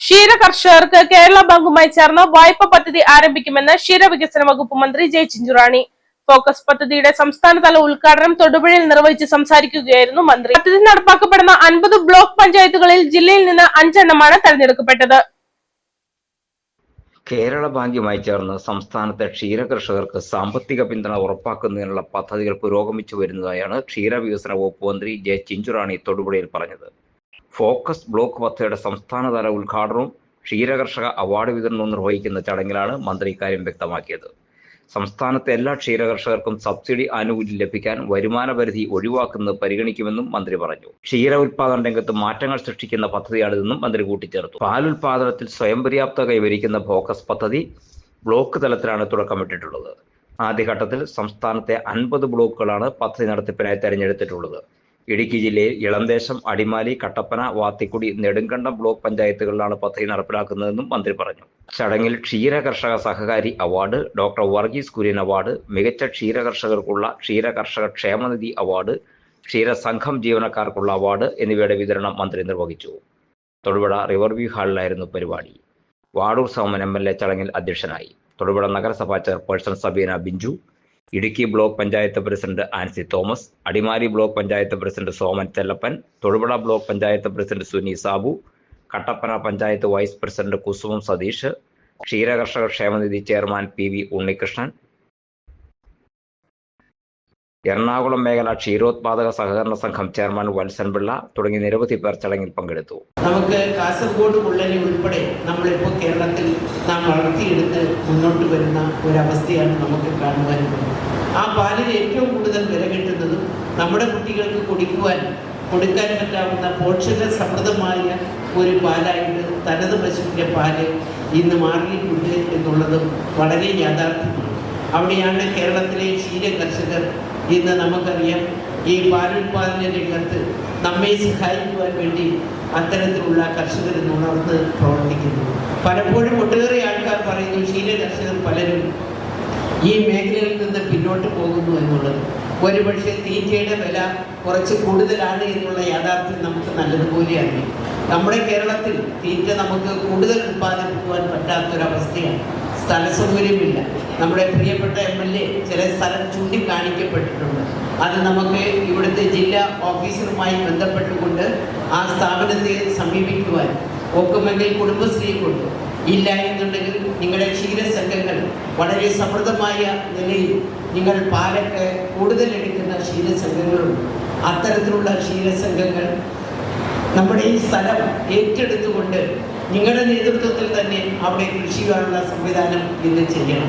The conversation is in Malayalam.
ക്ഷീര കർഷകർക്ക് കേരള ബാങ്കുമായി ചേർന്ന് വായ്പ പദ്ധതി ആരംഭിക്കുമെന്ന് ക്ഷീരവികസന വകുപ്പ് മന്ത്രി ജയ് ചിഞ്ചുറാണി. ഫോക്കസ് പദ്ധതിയുടെ സംസ്ഥാനതല ഉദ്ഘാടനം തൊടുപുഴയിൽ നിർവഹിച്ച് സംസാരിക്കുകയായിരുന്നു മന്ത്രി. പദ്ധതി നടപ്പാക്കപ്പെടുന്ന അൻപത് ബ്ലോക്ക് പഞ്ചായത്തുകളിൽ ജില്ലയിൽ നിന്ന് അഞ്ചെണ്ണമാണ് തെരഞ്ഞെടുക്കപ്പെട്ടത്. കേരള ബാങ്കുമായി ചേർന്ന് സംസ്ഥാനത്തെ ക്ഷീരകർഷകർക്ക് സാമ്പത്തിക പിന്തുണ ഉറപ്പാക്കുന്നതിനുള്ള പദ്ധതികൾ പുരോഗമിച്ചു വരുന്നതായാണ് ക്ഷീരവികസന വകുപ്പ് മന്ത്രി ജെ ചിഞ്ചുറാണി തൊടുപുഴയിൽ പറഞ്ഞത്. ഫോക്കസ് ബ്ലോക്ക് പദ്ധതിയുടെ സംസ്ഥാനതല ഉദ്ഘാടനവും ക്ഷീരകർഷക അവാർഡ് വിതരണവും നിർവഹിക്കുന്ന ചടങ്ങിലാണ് മന്ത്രി ഇക്കാര്യം വ്യക്തമാക്കിയത്. സംസ്ഥാനത്തെ എല്ലാ ക്ഷീരകർഷകർക്കും സബ്സിഡി ആനുകൂല്യം ലഭിക്കാൻ വരുമാന പരിധി ഒഴിവാക്കുന്നത് പരിഗണിക്കുമെന്നും മന്ത്രി പറഞ്ഞു. ക്ഷീര ഉൽപാദന രംഗത്ത് മാറ്റങ്ങൾ സൃഷ്ടിക്കുന്ന പദ്ധതിയാണിതെന്നും മന്ത്രി കൂട്ടിച്ചേർത്തു. പാലുൽപാദനത്തിൽ സ്വയം പര്യാപ്തത കൈവരിക്കുന്ന ഫോക്കസ് പദ്ധതി ബ്ലോക്ക് തലത്തിലാണ് തുടക്കമിട്ടിട്ടുള്ളത്. ആദ്യഘട്ടത്തിൽ സംസ്ഥാനത്തെ അൻപത് ബ്ലോക്കുകളാണ് പദ്ധതി നടത്തിപ്പിനായി തെരഞ്ഞെടുത്തിട്ടുള്ളത്. ഇടുക്കി ജില്ലയിൽ ഇളന്തേശം അടിമാലി കട്ടപ്പന വാത്തിക്കുടി നെടുങ്കണ്ടം ബ്ലോക്ക് പഞ്ചായത്തുകളിലാണ് പദ്ധതി നടപ്പിലാക്കുന്നതെന്നും മന്ത്രി പറഞ്ഞു. ചടങ്ങിൽ ക്ഷീര കർഷക സഹകാരി award doctor Varghese Kurien award മികച്ച ക്ഷീര കർഷകർക്കുള്ള ക്ഷീര കർഷക ക്ഷേമനിധി അവാർഡ് ക്ഷീര സംഘം ജീവനക്കാർക്കുള്ള അവാർഡ് എന്നിവയുടെ വിതരണം മന്ത്രി നിർവഹിച്ചു. തൊടുപുഴ റിവർ വ്യൂ ഹാളിലായിരുന്നു പരിപാടി. Vadoor Soman M L A ചടങ്ങിൽ അധ്യക്ഷനായി. തൊടുപുഴ നഗരസഭാ chairperson Sabeena Binchu Idukki block panchayat president Ancy Thomas Adimali block panchayat president Soman Chellappan Thodupuzha block panchayat president Suni Sabu Kattappana panchayat vice president Kusumam Satheesh ക്ഷീരകർഷക ക്ഷേമനിധി chairman P V Unnikrishnan Ernakulam മേഖല ക്ഷീരോത്പാദക സഹകരണ സംഘം ചെയർമാൻ വത്സൻപിള്ള തുടങ്ങി നിരവധി പേർ ചടങ്ങിൽ പങ്കെടുത്തു. നമുക്ക് കാസർഗോഡ് മുള്ളലി ഉൾപ്പെടെ നമ്മളിപ്പോൾ കേരളത്തിൽ നാം വളർത്തിയെടുത്ത് മുന്നോട്ട് വരുന്ന ഒരവസ്ഥയാണ് നമുക്ക് കാണുവാൻ ആ പാലിന് ഏറ്റവും കൂടുതൽ വില കിട്ടുന്നതും നമ്മുടെ കുട്ടികൾക്ക് കുടിക്കുവാൻ കൊടുക്കാൻ പറ്റാവുന്ന പോഷക സമൃദ്ധമായ ഒരു പാലായിട്ട് തനത് പശുവിന്റെ പാൽ ഇന്ന് മാറിയിട്ടുണ്ട് എന്നുള്ളതും വളരെ യാഥാർത്ഥ്യമാണ്. അവിടെയാണ് കേരളത്തിലെ ക്ഷീര കർഷകർ. ഇന്ന് നമുക്കറിയാം ഈ പാലുൽപാദന രംഗത്ത് നമ്മെ സഹായിക്കുവാൻ വേണ്ടി അത്തരത്തിലുള്ള കർഷകർ ഉണർന്ന് പ്രവർത്തിക്കുന്നു. പലപ്പോഴും ഒട്ടേറെ ആൾക്കാർ പറയുന്നു ക്ഷീര കർഷകർ പലരും ഈ മേഖലയിൽ നിന്ന് പിന്നോട്ട് പോകുന്നു എന്നുള്ളത്. ഒരുപക്ഷെ തീറ്റയുടെ വില കുറച്ച് കൂടുതലാണ് എന്നുള്ള യാഥാർത്ഥ്യം നമുക്ക് നല്ലതുപോലെ അറിയാം നമ്മുടെ കേരളത്തിൽ തീറ്റ നമുക്ക് കൂടുതൽ ഉത്പാദിപ്പിക്കുവാൻ പറ്റാത്തൊരവസ്ഥയാണ്. സ്ഥല സൗകര്യമില്ല നമ്മുടെ പ്രിയപ്പെട്ട എം എൽ എ ചില സ്ഥലം ചൂണ്ടിക്കാണിക്കപ്പെട്ടിട്ടുണ്ട്. അത് നമുക്ക് ഇവിടുത്തെ ജില്ലാ ഓഫീസറുമായി ബന്ധപ്പെട്ടുകൊണ്ട് ആ സ്ഥാപനത്തെ സമീപിക്കുവാൻ ഒക്കുമെങ്കിൽ കുടുംബശ്രീ കൊണ്ട് ഇല്ല എന്നുണ്ടെങ്കിൽ നിങ്ങളുടെ ക്ഷീരസംഘങ്ങൾ വളരെ സമൃദ്ധമായ നിലയിൽ നിങ്ങൾ പാലൊക്കെ കൂടുതൽ എടുക്കുന്ന ക്ഷീരസംഘങ്ങളുണ്ട് അത്തരത്തിലുള്ള ക്ഷീരസംഘങ്ങൾ നമ്മുടെ ഈ സ്ഥലം ഏറ്റെടുത്തുകൊണ്ട് നിങ്ങളുടെ നേതൃത്വത്തിൽ തന്നെ അവിടെ കൃഷി ചെയ്യാനുള്ള സംവിധാനം ഇന്ന് ചെയ്യണം.